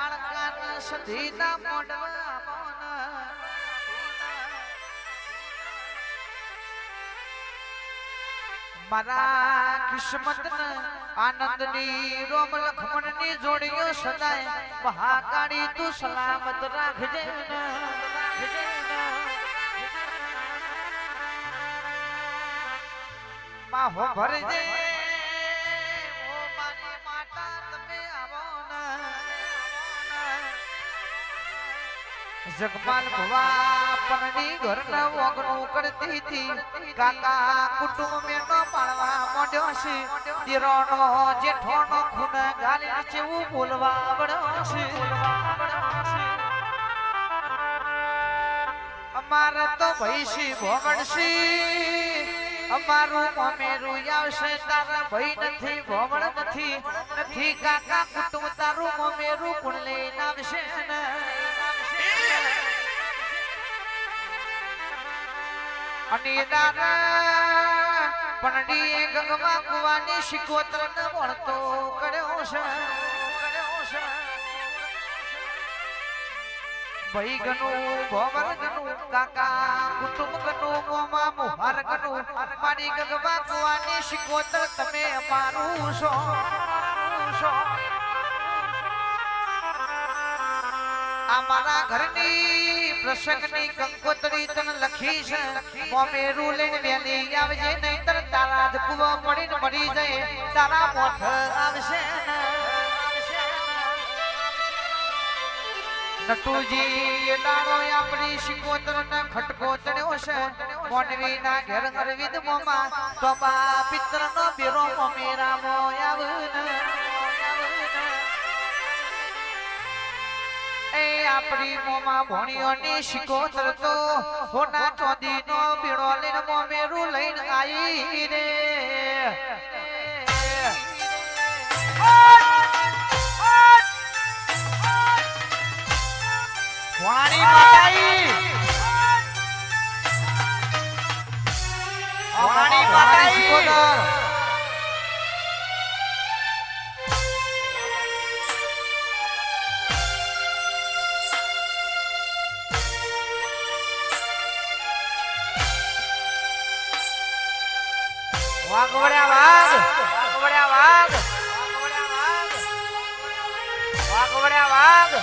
કાળકાના સધીના મોઢવા મોન મારા આનંદની રોમ લખમણની જોડીઓ સદાય મહાકાળી તું સલામત રાખજે. માહો ભરજે જગમાલ ભવા પરની ઘરના ઓગણું કરતી હતી. કાકા કુટુંબ મેનો પાળવા મોડ્યો છે દીરોનો જેઠોનો ખૂન ગાલી જેવું બોલવા આવડ્યો છે અમારે તો ભૈસી ભોગણસી અમારું મમેરું આવશે, તારા ભાઈ નથી ભોગણ નથી. નથી કાકા કુટુંબ તારું મમેરું કુણ લઈને આવશે ને. અને દાદા પંડીએ ગંગવા કુવાની શિકોત્ર ન વળતો કર્યો છે. ભાઈ ગનું ભોવર ગનું કાકા કુટુંબ ગનું મોમા મુહાર ગનું મારી ગગવા કુવાની શિકોત્ર તમે અમારું છો. અમારા ઘરની પ્રસંગની કંકોતરી તન લખી છે. મોમેરું વેલી આવજે નહીતર તારા જ કુવો પડીને જાય. તારા મોઠ આવશે નટુજી દાડો આપણી શિકોતર ને ખટકો ચડ્યો છે. મોનવી ના ઘેર અરવિંદ મોમાં તો બા પિત્ર નો બેરો મોમેરા મોયાવ એ આપણી મોમાં ભોણીઓની શિકોતર તો હોના ચોદી નો બીડો લઈને મોમેરું લઈને આઈ રે. વાણી માતાઈ વાણી માતાઈ વાઘવડ્યા વાઘ. વાઘવડ્યા વાઘ. વાઘવડ્યા વાઘ.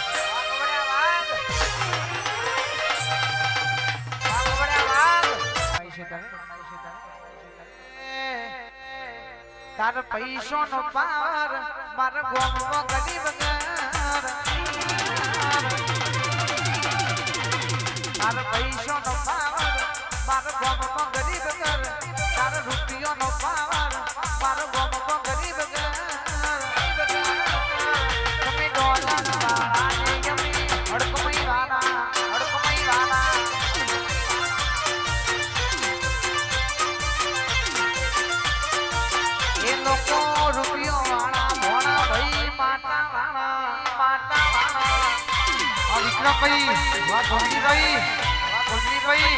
તાર પૈસો નો પાર મારા ગોમો ગરીબ તાર પૈસો નો પાર મારો ગોમો ગરીબ ઘર. વાળા ભોળા ભાઈ, માતા વાળા માતા વાળા આ વિક્રમભાઈ વાહ ભોગી રહી વાહ ભોગી રહી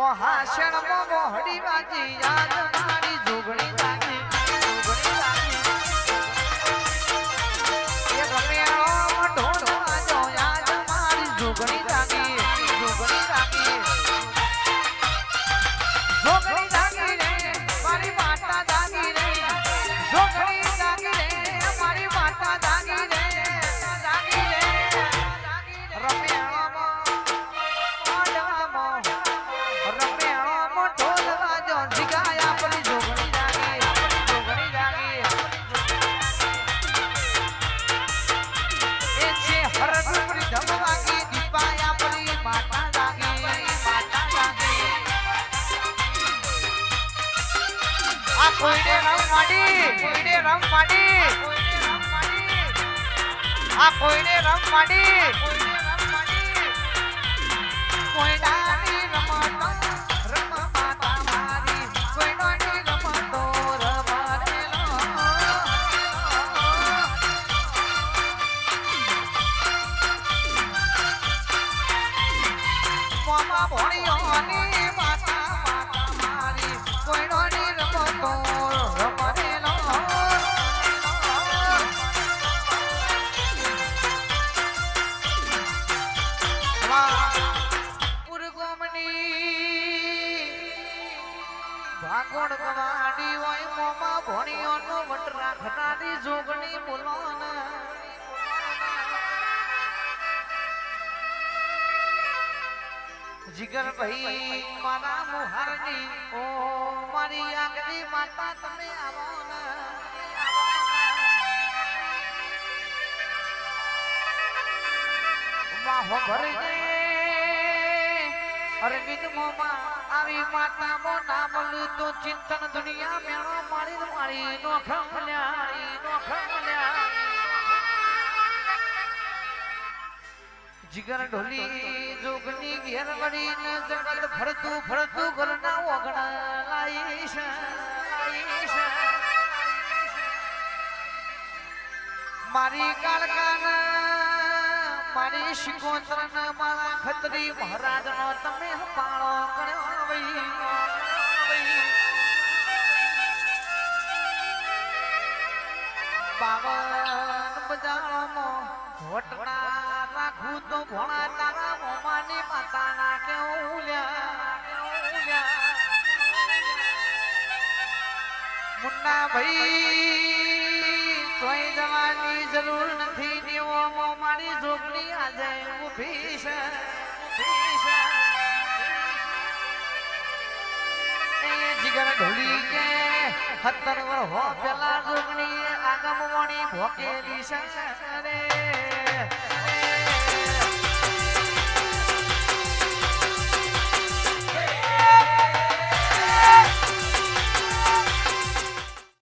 વહાસણમાં મોહડી વાજી યાદ મારી જોગણી જાગી જોગણી યાદ મારી જોગણી કોઈને રમ માડી. કોઈને રમ માડી. આ કોઈને રમ મામા ભણ્યોની માતા ભાગોળ કવાડી હોય મોમાં ભણ્યોનો વટ રાખનારી જોગણી બોલો ને જીગર ભાઈ મારા મુહારની, ઓ મારી આગલી માતા તમે આવો ને ભરજે અરવિંદ મોમાં આવી માતા મો નામ તો ચિંતન દુનિયા મેળો મારી મારી નો ખમલ્યા નો જીગર ઢોલી જોગની ઘેર વળીને જગત ફરતું ફરતું ઘરના ઓગણા લાઈશ લાઈશ મારી કાળકાન મારી શિકોતર મારા ખત્રી મહારાજ નો તમે પાળો કર્યો તો ભોણા તારા મોમાની માતાના કેવું લ્યા મુન્ના ભાઈ તોય જવાની જરૂર નથી. મારી આજે ઊભી છે જીગર ઢોલી કે સત્તર હો પેલા જોગણી આગમ વણી ભોકેલી છે. રે